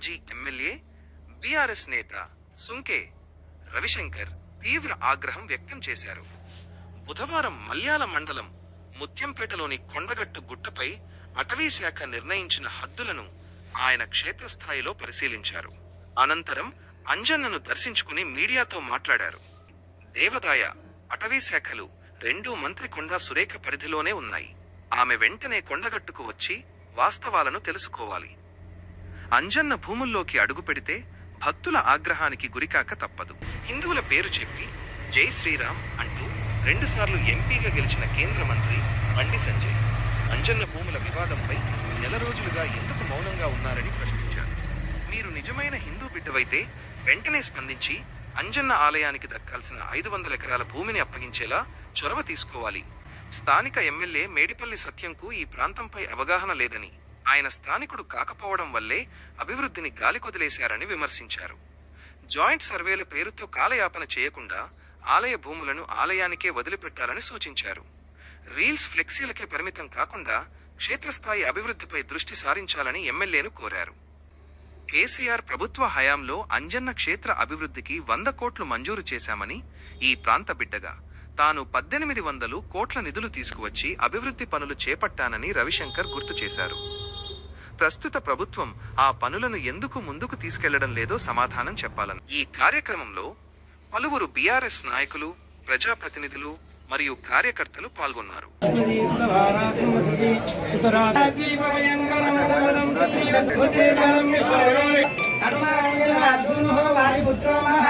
మాజీ MLA BRS నేత సుంకే రవిశంకర్ తీవ్ర ఆగ్రహం వ్యక్తం చేశారు. బుధవారం మల్యాల మండలం ముత్యంపేటలోని కొండగట్టు గుట్టపై అటవీశాఖ నిర్ణయించిన హద్దులను ఆయన క్షేత్రస్థాయిలో పరిశీలించారు. అనంతరం అంజన్నను దర్శించుకుని మీడియాతో మాట్లాడారు. దేవదాయ అటవీశాఖలు రెండూ మంత్రి కొండా సురేఖ పరిధిలోనే ఉన్నాయి. ఆమె వెంటనే కొండగట్టుకు వచ్చి వాస్తవాలను తెలుసుకోవాలి. అంజన్న భూముల్లోకి అడుగు పెడితే భక్తుల ఆగ్రహానికి గురికాక తప్పదు. హిందువుల పేరు చెప్పి జై శ్రీరామ్ అంటూ రెండుసార్లు ఎంపీగా గెలిచిన కేంద్ర మంత్రి బండి సంజయ్ అంజన్న భూముల వివాదంపై నెల రోజులుగా ఎందుకు మౌనంగా ఉన్నారని ప్రశ్నించారు. మీరు నిజమైన హిందూ బిడ్డవైతే వెంటనే స్పందించి అంజన్న ఆలయానికి దక్కాల్సిన ఐదు వందల ఎకరాల భూమిని అప్పగించేలా చొరవ తీసుకోవాలి. స్థానిక ఎమ్మెల్యే మేడిపల్లి సత్యంకు ఈ ప్రాంతంపై అవగాహన లేదని ఆయన స్థానికుడు కాకపోవడం వల్లే అభివృద్ధిని గాలికొదిలేశారని విమర్శించారు. జాయింట్ సర్వేల పేరుతో కాలయాపన చేయకుండా ఆలయ భూములను ఆలయానికే వదిలిపెట్టాలని సూచించారు. రీల్స్ ఫ్లెక్సీలకే పరిమితం కాకుండా క్షేత్రస్థాయి అభివృద్ధిపై దృష్టి సారించాలని ఎమ్మెల్యేను కోరారు. కేసీఆర్ ప్రభుత్వ హయాంలో అంజన్న క్షేత్ర అభివృద్ధికి వంద కోట్లు మంజూరు చేశామని ఈ ప్రాంత బిడ్డగా తాను పద్దెనిమిది వందలు కోట్ల నిధులు తీసుకువచ్చి అభివృద్ధి పనులు చేపట్టానని రవిశంకర్ గుర్తు చేశారు. ప్రస్తుత ప్రభుత్వం ఆ పనులను ఎందుకు ముందుకు తీసుకెళ్ళడం లేదో సమాధానం చెప్పాలని. ఈ కార్యక్రమంలో పలువురు బీఆర్ఎస్ నాయకులు ప్రజాప్రతినిధులు మరియు కార్యకర్తలు పాల్గొన్నారు. లక్ష్మణ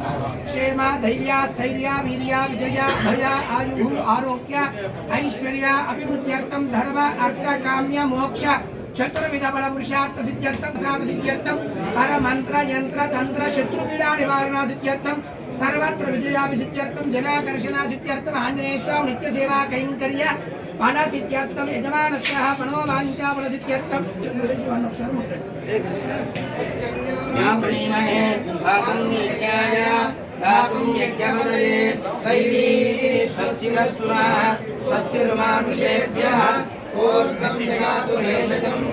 क्षेम धैर्या, स्थैर्या, वीर्या, विजया, भया, आयु, आरोग्य, ऐश्वर्या अभिवृद्ध्यर्थम धर्म, अर्थ, काम्य, मोक्ष, चतुर्विध बल, पुरुषार्थ सिद्ध्यर्थम साध सिद्ध्यर्थम पर मंत्र, यंत्र, तंत्र, शत्रु, पीड़ा, निवारणा सिद्ध्यर्थम सर्वत्र विजयाभिषित्यर्थम जलाकर्षणा सिद्ध्यर्थम आंजनेय स्वाम, नित्य सेवा कैंकर्य फल सिद्ध्यर्थम यजमानस्य मनोवांचा फल सिद्ध्यर्थम यज्ञपदये दैवी स्वस्तिरस्तुनः स्वस्तिर्मानुषेभ्यः ऊर्ध्वं जगातु भेषजम्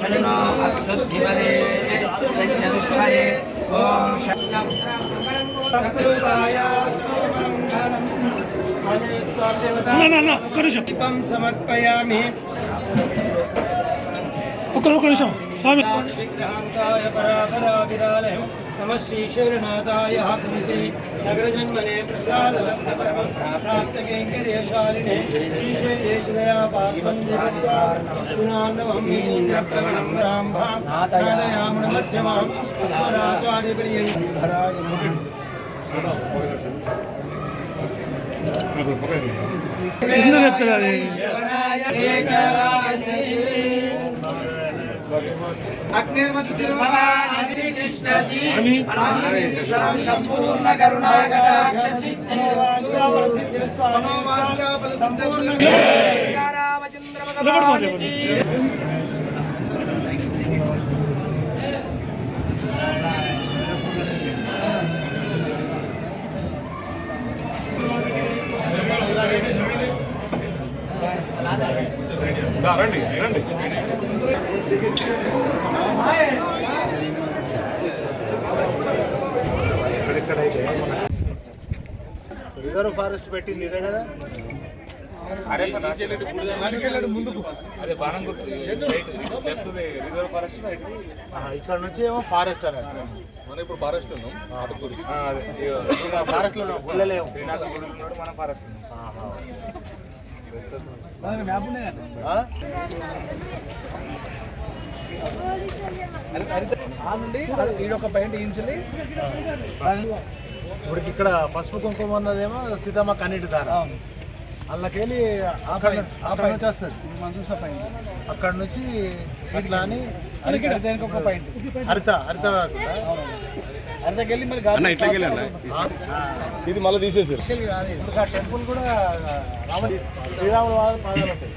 शनो अश्वद्धिपदे सज्जदुष्पदे ॐ शक्यं समर्पयामि స్వస్తిరస్సునా స్వస్తిర్మానుషేభ్యः ఊర్ధ్వం జగాతు భేషజం శరణో అస్వద్ధిపదే సత్యదుష్పదే ఓం దీపం సమర్పయామి ఒక్క ఒక్క నిమిషం స్వామి విగ్రహాంతాయ పరాపరావిరాలయం నమ శ్రీశైలనాథాయ హంతి నగరజన్మనే ప్రసాద ప్రాప్తకైంకర్యశాలినే శ్రీశైలేశ్వరయా పాపం జగత్వార్ణవం ఇంద్రప్రవణం రాంభాం నాదయామణ మధ్యమాం స్మరాచార్యప్రియై ఎందుకు చెప్తారు అది అని సంపూర్ణ కరుణాకటాక్ష నిలబడుకోండి రిజర్వ్ ఫారెస్ట్ పెట్టింది ఇదే కదా? ఇక్కడ నుంచి ఏమో ఫారెస్ట్ అనేది మనం ఇప్పుడు ఫారెస్ట్ ఉన్నాం ఫారెస్ట్లో మనం ఫారెస్ట్ ఉన్నాం. ఆహా. ఆ? ఆ నుండి ఈడొక పాయింట్ ఇంచులు ఇప్పుడు ఇక్కడ పసుపు కుంకుమ ఉన్నదేమో సీతమ్మ కన్నీటి దార. అందులోకెళ్ళి అక్కడ అక్కడ నుంచి వస్తుంది. మనం చూసిన అక్కడ నుంచి ఇట్లా అని దానికి ఒక హరిత హరిత మరి గాలి ఇది మళ్ళీ తీసేసారు. ఆ టెంపుల్ కూడా రామ శ్రీరాముల పాదాలు ఉంటాయి.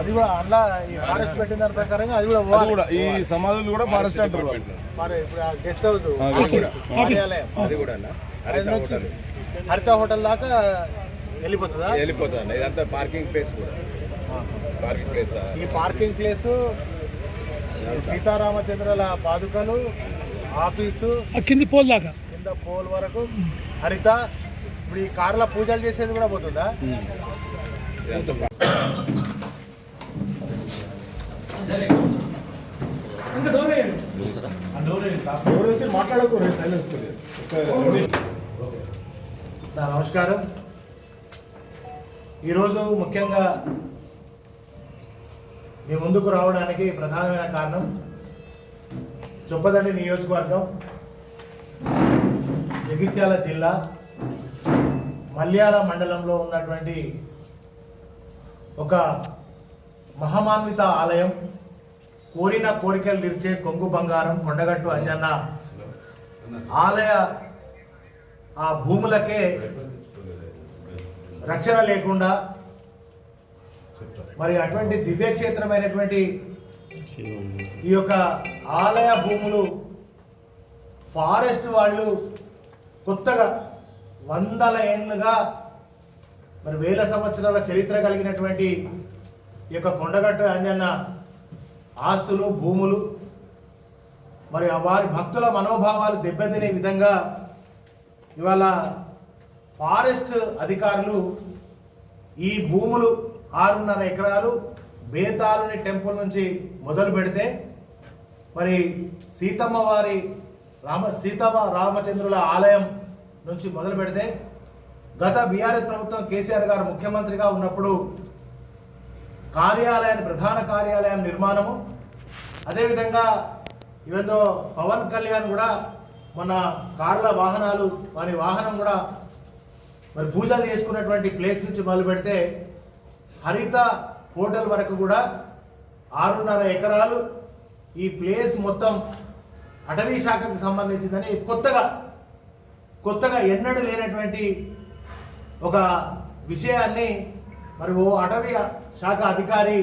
అది కూడా అందులో ఈ ఫారెస్ట్ పెట్టిన దాని ప్రకారంగా అది కూడా పోవాలి. ఈ సమాధులు కూడా ఫారెస్ట్ అంటారు. మరి ఇప్పుడు ఆ గెస్ట్ హౌస్. కార్యాలయం. అది కూడా. అది నుంచి హరిత హోటల్. దాకా వెళ్ళిపోతుందా? వెళ్ళిపోతుంది ఇదంతా పార్కింగ్ ప్లేస్ కూడా. పార్కింగ్ ప్లేస్ ఈ పార్కింగ్ ప్లేస్ సీతారామచంద్రుల పాదుకలు ఆఫీసు ఆ కింది పోల్ దాకా. కింద పోల్ వరకు హరిత. ఇప్పుడు ఈ కార్ల పూజలు చేసేది కూడా పోతుందా? నా నమస్కారం. ఈరోజు ముఖ్యంగా మీ ముందుకు రావడానికి ప్రధానమైన కారణం చొప్పదండి నియోజకవర్గం జగిత్యాల జిల్లా మల్యాల మండలంలో ఉన్నటువంటి ఒక మహమాన్విత ఆలయం కోరిన కోరికలు తీర్చే కొంగు బంగారం కొండగట్టు అంజన్న ఆలయ ఆ భూములకే రక్షణ లేకుండా మరి అటువంటి దివ్యక్షేత్రమైనటువంటి ఈ యొక్క ఆలయ భూములు ఫారెస్ట్ వాళ్ళు కొత్తగా వందల ఏళ్ళుగా మరి వేల సంవత్సరాల చరిత్ర కలిగినటువంటి ఈ యొక్క కొండగట్టు అంజన్న ఆస్తులు భూములు మరి వారి భక్తుల మనోభావాలు దెబ్బతినే విధంగా ఇవాళ ఫారెస్ట్ అధికారులు ఈ భూములు ఆరున్నర ఎకరాలు బేతాళుని టెంపుల్ నుంచి మొదలు పెడితే మరి సీతమ్మ వారి రామ సీతమ్మ రామచంద్రుల ఆలయం నుంచి మొదలు పెడితే గత బీఆర్ఎస్ ప్రభుత్వం కేసీఆర్ గారు ముఖ్యమంత్రిగా ఉన్నప్పుడు కార్యాలయాన్ని ప్రధాన కార్యాలయం నిర్మాణము. అదేవిధంగా ఇవేందో పవన్ కళ్యాణ్ కూడా మన కార్ల వాహనాలు వారి వాహనం కూడా మరి పూజలు చేసుకున్నటువంటి ప్లేస్ నుంచి మొదలు పెడితే హరిత హోటల్ వరకు కూడా ఆరున్నర ఎకరాలు ఈ ప్లేస్ మొత్తం అటవీ శాఖకు సంబంధించిందని కొత్తగా కొత్తగా ఎన్నడూ లేనటువంటి ఒక విషయాన్ని మరి ఓ అటవీ శాఖ అధికారి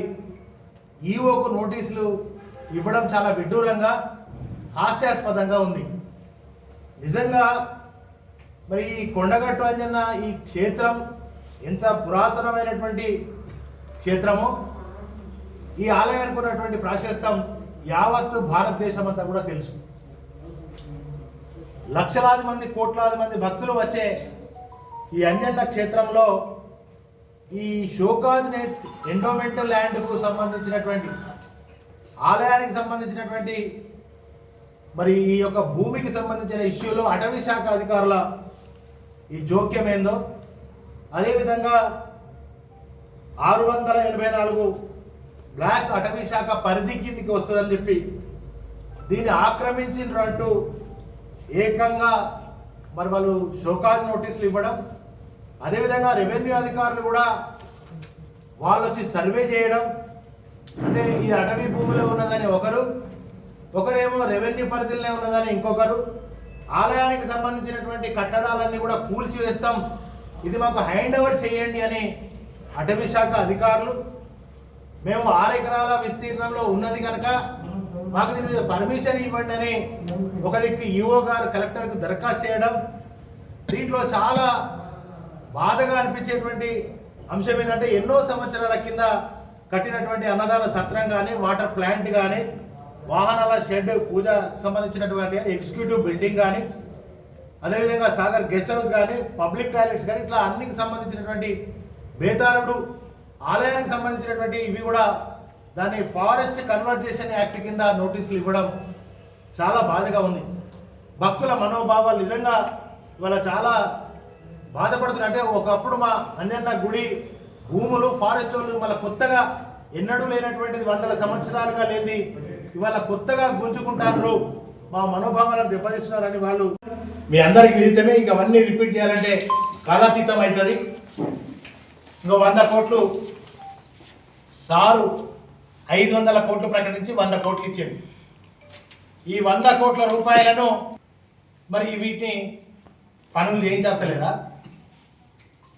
ఈఓకు నోటీసులు ఇవ్వడం చాలా విడ్డూరంగా హాస్యాస్పదంగా ఉంది. నిజంగా మరి ఈ కొండగట్టు అంజన్న ఈ క్షేత్రం ఎంత పురాతనమైనటువంటి క్షేత్రము ఈ ఆలయానికి ఉన్నటువంటి ప్రాశస్తం యావత్తు భారతదేశం అంతా కూడా తెలుసు. లక్షలాది మంది కోట్లాది మంది భక్తులు వచ్చే ఈ అంజన్న క్షేత్రంలో ఈ షోకాజ్ ఎండోమెంటల్ ల్యాండ్కు సంబంధించినటువంటి ఆలయానికి సంబంధించినటువంటి మరి ఈ యొక్క భూమికి సంబంధించిన ఇష్యూలో అటవీ శాఖ అధికారుల ఈ జోక్యం ఏందో అదేవిధంగా ఆరు వందల ఎనభై నాలుగు బ్లాక్ అటవీ శాఖ పరిధి కిందికి వస్తుందని చెప్పి దీన్ని ఆక్రమించినట్టు అంటూ ఏకంగా మరి వాళ్ళు షోకాజ్ నోటీసులు ఇవ్వడం అదేవిధంగా రెవెన్యూ అధికారులు కూడా వాళ్ళు వచ్చి సర్వే చేయడం. అంటే ఈ అటవీ భూమిలో ఉన్నదని ఒకరు ఒకరేమో రెవెన్యూ పరిధిలోనే ఉన్నదని ఇంకొకరు. ఆలయానికి సంబంధించినటువంటి కట్టడాలన్నీ కూడా కూల్చివేస్తాం. ఇది మాకు హ్యాండ్ ఓవర్ చేయండి అని అటవీ శాఖ అధికారులు. మేము ఆరు ఎకరాల విస్తీర్ణంలో ఉన్నది కనుక మాకు దీని మీద పర్మిషన్ ఇవ్వండి అని ఒక దిక్కు ఈఓ గారు కలెక్టర్కు దరఖాస్తు చేయడం. దీంట్లో చాలా బాధగా అనిపించేటువంటి అంశం ఏంటంటే ఎన్నో సంవత్సరాల కింద కట్టినటువంటి అన్నదాన సత్రం కానీ వాటర్ ప్లాంట్ కానీ వాహనాల షెడ్ పూజ సంబంధించినటువంటి ఎగ్జిక్యూటివ్ బిల్డింగ్ కానీ అదేవిధంగా సాగర్ గెస్ట్ హౌస్ కానీ పబ్లిక్ టాయిలెట్స్ కానీ ఇట్లా అన్నికి సంబంధించినటువంటి బేతాళుడు ఆలయానికి సంబంధించినటువంటి ఇవి కూడా దాన్ని ఫారెస్ట్ కన్వర్జేషన్ యాక్ట్ కింద నోటీసులు ఇవ్వడం చాలా బాధగా ఉంది. భక్తుల మనోభావాలు నిజంగా ఇవాళ చాలా బాధపడుతున్నారు అంటే ఒకప్పుడు మా అంజన్న గుడి భూములు ఫారెస్ట్ వాళ్ళు మళ్ళీ కొత్తగా ఎన్నడూ లేనటువంటిది వందల సంవత్సరాలుగా లేని ఇవాళ కొత్తగా గుంజుకుంటారు మా మనోభావాలను దెబ్బతీస్తున్నారని వాళ్ళు. మీ అందరికి విదితమే ఇంక అవన్నీ రిపీట్ చేయాలంటే కాలాతీతం అవుతుంది ఇంకో వంద కోట్లు సారు ఐదు వందల కోట్లు ప్రకటించి వంద కోట్లు ఇచ్చాడు. ఈ వంద కోట్ల రూపాయలను మరి వీటిని పనులు చేయించేస్తలేదా?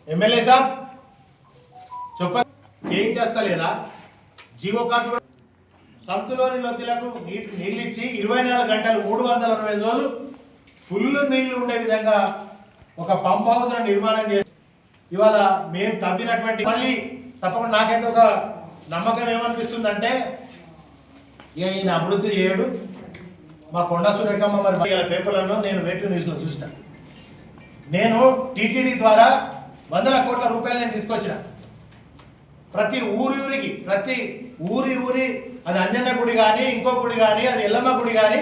ఎమ్మెల్యే సాబ్ చేయించేస్తా లేదా జీవో కార్డు సంతులోని లొత్తిలకు నీటి నీళ్ళు ఇచ్చి ఇరవై నాలుగు గంటలు మూడు వందల అరవై ఐదు రోజులు ఫుల్ నీళ్ళు ఉండే విధంగా ఒక పంప్ హౌస్ నిర్మాణం చేసి ఇవాళ మేము తప్పినటువంటి మళ్ళీ తప్పకుండా నాకైతే ఒక నమ్మకం ఏమనిపిస్తుందంటే ఇక ఈయన అభివృద్ధి చేయడు. మా కొండా సురేఖమ్మ మరి పేపర్లను నేను వేటు న్యూస్లో చూసిన నేను టీటీడీ ద్వారా వందల కోట్ల రూపాయలు నేను తీసుకొచ్చిన. ప్రతి ఊరి ఊరికి ప్రతి ఊరి ఊరి అది అంజన్న గుడి కానీ ఇంకో గుడి కానీ అది ఎల్లమ్మ గుడి కానీ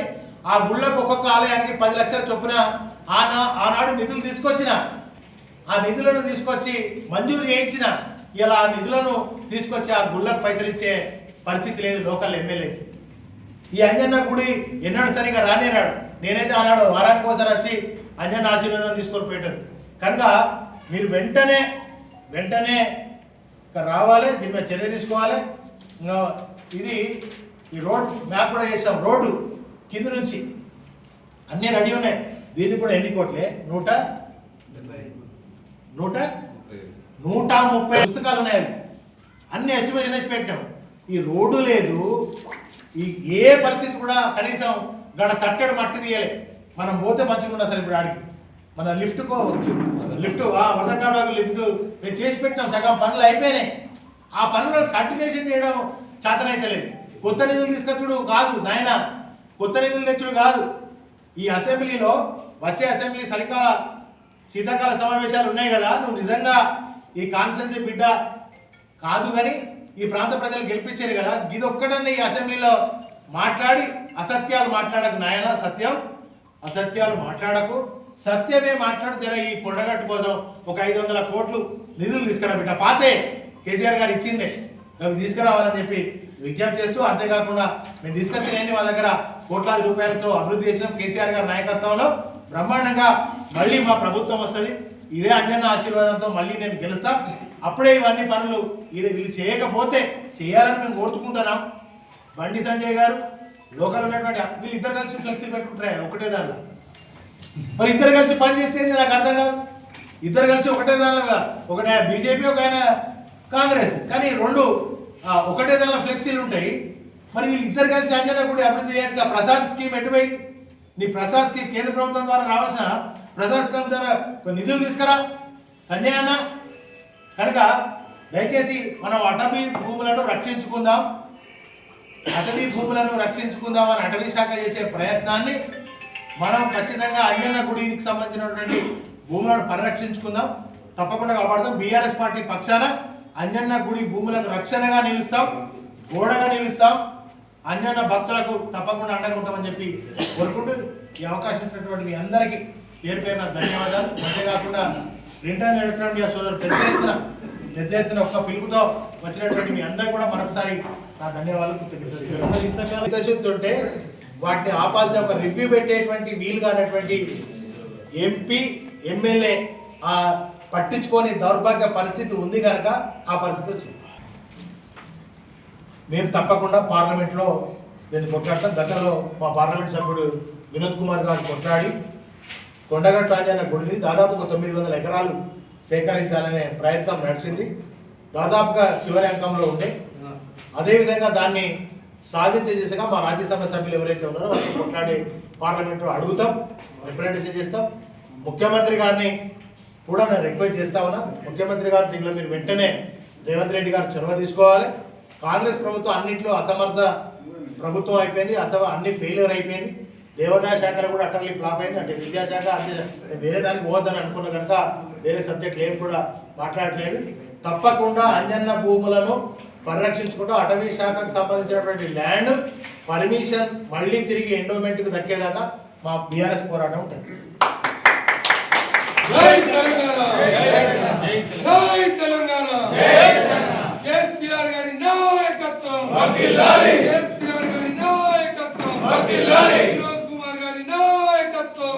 ఆ గుళ్ళకు ఒక్కొక్క ఆలయానికి పది లక్షల చొప్పున ఆనా ఆనాడు నిధులు తీసుకొచ్చిన. ఆ నిధులను తీసుకొచ్చి మంజూరు చేయించిన. ఇలా ఆ నిధులను తీసుకొచ్చి ఆ గుళ్ళకు పైసలు ఇచ్చే పరిస్థితి లేదు లోకల్ ఎమ్మెల్యే. ఈ అంజన్న గుడి ఎన్నడూ సరిగా రానేరాడు నేనైతే ఆనాడు వారానికి ఒకసారి వచ్చి అంజన్న ఆశీర్వాదం తీసుకొని పోయాడు కనుక మీరు వెంటనే వెంటనే రావాలి దీని మీద చర్య తీసుకోవాలి. ఇది ఈ రోడ్ మ్యాప్ కూడా చేసాం. రోడ్డు కింద నుంచి అన్నీ రెడీ ఉన్నాయి. దీన్ని కూడా ఎన్ని కోట్లే? నూట నూట నూట ముప్పై పుస్తకాలు ఉన్నాయి అవి. అన్ని ఎస్టిమేషన్ వేసి పెట్టాం. ఈ రోడ్డు లేదు. ఈ ఏ పరిస్థితి కూడా కనీసం గడ తట్టడు మట్టి తీయలే. మనం పోతే మంచిగా అసలు ఇప్పుడు ఆడికి. మన లిఫ్ట్ కో లిఫ్ట్ వరదకాలకు లిఫ్ట్. మేము చేసి పెట్టాం సగం పనులు అయిపోయినాయి. ఆ పనులు కంటిన్యూషన్ చేయడం చేతనైతలేదు. కొత్త నిధులు తీసుకొచ్చుడు కాదు నాయన. కొత్త నిధులు తెచ్చుడు కాదు. ఈ అసెంబ్లీలో వచ్చే అసెంబ్లీ చలికాల శీతాకాల సమావేశాలు ఉన్నాయి కదా నువ్వు నిజంగా ఈ కాన్స్టెన్సీ బిడ్డ కాదు కానీ ఈ ప్రాంత ప్రజలు గెలిపించారు కదా ఇది ఈ అసెంబ్లీలో మాట్లాడి అసత్యాలు మాట్లాడకు నాయన. సత్యం. అసత్యాలు మాట్లాడకు. సత్యమే మాట్లాడుతారా ఈ కొండగట్టు కోసం ఒక ఐదు వందల కోట్లు నిధులు తీసుకురా బిడ్డ పాతే కేసీఆర్ గారు ఇచ్చిందే. అవి తీసుకురావాలని చెప్పి విజ్ఞప్తి చేస్తూ అంతేకాకుండా మేము తీసుకొచ్చినవి వాళ్ళ దగ్గర కోట్లాది రూపాయలతో అభివృద్ధి చేసినాం కేసీఆర్ గారి నాయకత్వంలో బ్రహ్మాండంగా మళ్ళీ మా ప్రభుత్వం వస్తుంది. ఇదే అంజన్న ఆశీర్వాదంతో మళ్ళీ నేను గెలుస్తా. అప్పుడే ఇవన్నీ పనులు ఇది వీళ్ళు చేయకపోతే చేయాలని మేము కోరుకుంటున్నాం. బండి సంజయ్ గారు లోకల్ ఉన్నటువంటి వీళ్ళిద్దరు కలిసి ఫ్లెక్సీ పెట్టుకుంటారు? ఒకటే దానిలో మరి ఇద్దరు కలిసి పని నాకు అర్థం కాదు. ఇద్దరు కలిసి ఒకటే దానిలో ఒకటి బీజేపీ ఒక ఆయన కాంగ్రెస్. కానీ రెండు ఒకటే దానిలో ఫ్లెక్సీలు ఉంటాయి. మరి వీళ్ళు ఇద్దరు కలిసి అంజనా గుడి అభివృద్ధి చేయొచ్చు ప్రసాద్ స్కీమ్ ఎటుపోయింది? నీ ప్రసాద్కి కేంద్ర ప్రభుత్వం ద్వారా రావాల్సిన ప్రసాద్ స్కీమ్ ద్వారా నిధులు తీసుకురా. సంజయ్ అన్న కనుక దయచేసి మనం అటవీ భూములను రక్షించుకుందాం. అటవీ భూములను రక్షించుకుందాం అని అటవీ శాఖ చేసే ప్రయత్నాన్ని మనం ఖచ్చితంగా అంజన్న గుడికి సంబంధించినటువంటి భూములను పరిరక్షించుకుందాం. తప్పకుండా కాపాడుతాం బీఆర్ఎస్ పార్టీ పక్షాన అంజన్న గుడి భూములకు రక్షణగా నిలుస్తాం గోడగా నిలుస్తాం. అంజన్న భక్తులకు తప్పకుండా అండగా ఉంటామని చెప్పి కోరుకుంటూ ఈ అవకాశం ఇచ్చినటువంటి మీ అందరికీ పేరు పేరున ధన్యవాదాలు. అంతేకాకుండా రిటర్న్ ఎలక్ట్రానిక్ సోదరు పెద్ద ఎత్తున పెద్ద ఎత్తున ఒక్క పిలుపుతో వచ్చినటువంటి మీ అందరికీ కూడా మరొకసారి నా ధన్యవాదాలు కృతజ్ఞతలు వాటిని ఆపాల్సిన ఒక రివ్యూ పెట్టేటువంటి వీలు కానటువంటి ఎంపీ ఎమ్మెల్యే ఆ పట్టించుకొని దౌర్భాగ్య పరిస్థితి ఉంది కనుక ఆ పరిస్థితి వచ్చింది. మేము తప్పకుండా పార్లమెంట్లో దీన్ని కొట్లాడతాం గతంలో మా పార్లమెంట్ సభ్యుడు వినోద్ కుమార్ గారు కొట్లాడి కొండగట్టు రాజన్న గుడిని దాదాపు ఒక తొమ్మిది వందల ఎకరాలు సేకరించాలనే ప్రయత్నం నడిచింది. దాదాపుగా చివరి అంకంలో ఉండే. అదేవిధంగా దాన్ని సాధించే దిశగా మా రాజ్యసభ సభ్యులు ఎవరైతే ఉన్నారో వాళ్ళు కొట్లాడి పార్లమెంట్లో అడుగుతాం రిప్రజెంటేషన్ చేస్తాం. ముఖ్యమంత్రి గారిని కూడా నేను రిక్వెస్ట్ చేస్తా ఉన్నా. ముఖ్యమంత్రి గారు దీనిలో మీరు వెంటనే రేవంత్ రెడ్డి గారు చొరవ తీసుకోవాలి. కాంగ్రెస్ ప్రభుత్వం అన్నింటిలో అసమర్థ ప్రభుత్వం అయిపోయింది అసభ అన్ని ఫెయిల్యూర్ అయిపోయింది. దేవాదాయ శాఖలో కూడా అటర్లీ ఫ్లాప్ అయింది. అంటే విద్యాశాఖ అంటే వేరే దానికి పోవద్దని అనుకున్న కనుక వేరే సబ్జెక్టులు ఏం కూడా మాట్లాడలేదు. తప్పకుండా అంజన్న భూములను పరిరక్షించుకుంటూ అటవీ శాఖకు సంబంధించినటువంటి ల్యాండ్ పర్మిషన్ మళ్ళీ తిరిగి ఎండోమెంట్కి దక్కేదాకా మా బీఆర్ఎస్ పోరాటం ఉంటుంది. గారి నాయకత్వం! నాయకత్వం! కుమార్ గారి నాయకత్వం!